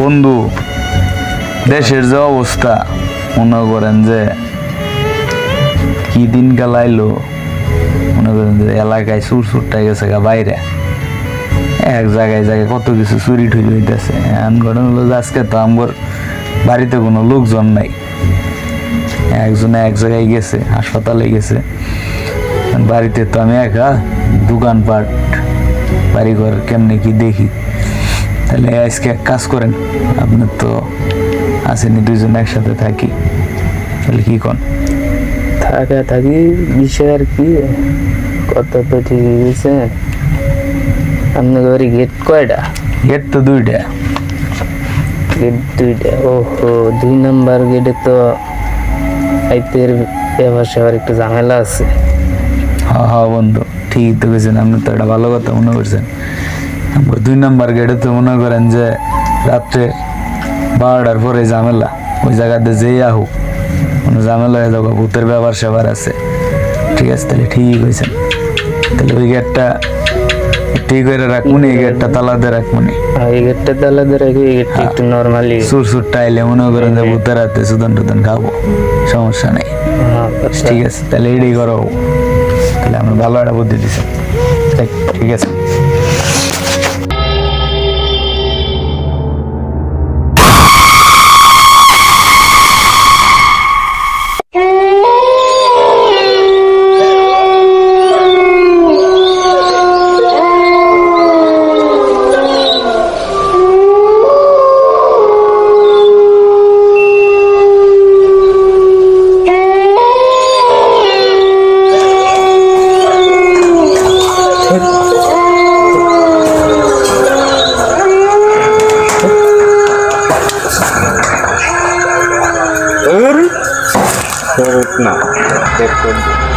বন্ধু, দেশের যে অবস্থা, মনে করেন যে কি দিন কালাইলো মনে করেন যে এলাকায় সুর সুরটা গেছে গা বাইরে। এক জায়গায় জায়গায় কত কিছু চুরি টুরি হইতেছে। এমন ঘটনা হলো আজকে তো আমার বাড়িতে কোনো লোকজন নাই। একজনে এক জায়গায় গেছে, হাসপাতালে গেছে। বাড়িতে তো আমি একা, দোকানপাট, বাড়িঘর কেমনে কি দেখি? তাহলে আজকে এক কাজ করেন আপনার তো আসেনি দুইজন একসাথে থাকি। তাহলে কি কন? থাকা থাকি বিষয় আর কি কত তো ঠিক গেছে। আপনার বাড়ি গেট কয়টা? গেট তো দুইটা। গেট দুইটা ওহো দুই নাম্বার গেটে তো আইতের ব্যবহার সেবার একটু ঝামেলা আছে। হা হা বন্ধু ঠিক তো গেছেন আপনি তো একটা ভালো কথা মনে করছেন। দুই নম্বর গেটে তো মনে করেন যে রাত্রে বারোটার পরে ঝামেলা। ওই জায়গাতে যেই আহুক কোনো ঝামেলা হয়ে যাব ভূতের ব্যাপার সেবার আছে। ঠিক আছে তাহলে ঠিক হয়েছেন তাহলে ওই গেটটা ঠিক করে রাখমুনি এই গেটটা তালাতে রাখমুনি আর এই গেটটা তো আলাদা রাখি এই গেটটা একটু নর্মালি সুর সুর টাইলে মনে করেন যে ভূতের হাতে সুদন টুদন খাব সমস্যা নেই। ঠিক আছে তাহলে এটাই করো। তাহলে আমরা ভালো একটা বুদ্ধি দিছি। ঠিক আছে। Sarap na. Sarap na.